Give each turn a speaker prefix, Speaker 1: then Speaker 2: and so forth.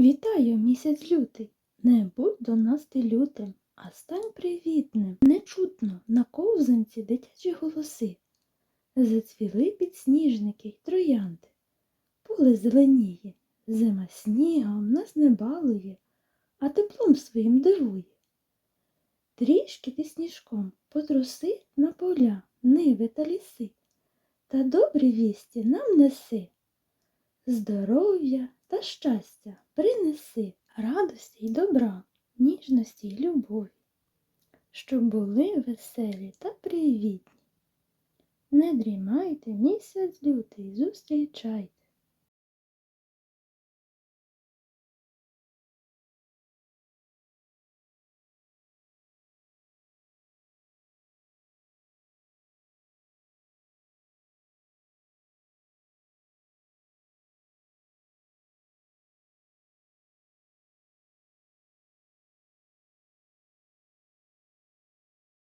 Speaker 1: Вітаю, місяць лютий, не будь до нас ти лютим, а стань привітним. Не чутно на ковзанці дитячі голоси. Зацвіли підсніжники й троянди. Поле зеленіє, зима снігом нас не балує, а теплом своїм дивує. Трішки ти сніжком потруси на поля, ниви та ліси, та добрі вісті нам неси. Здоров'я та щастя принеси, радості й добра, ніжності й любові, щоб були веселі та привітні. Не дрімайте, місяць лютий, зустрічайте,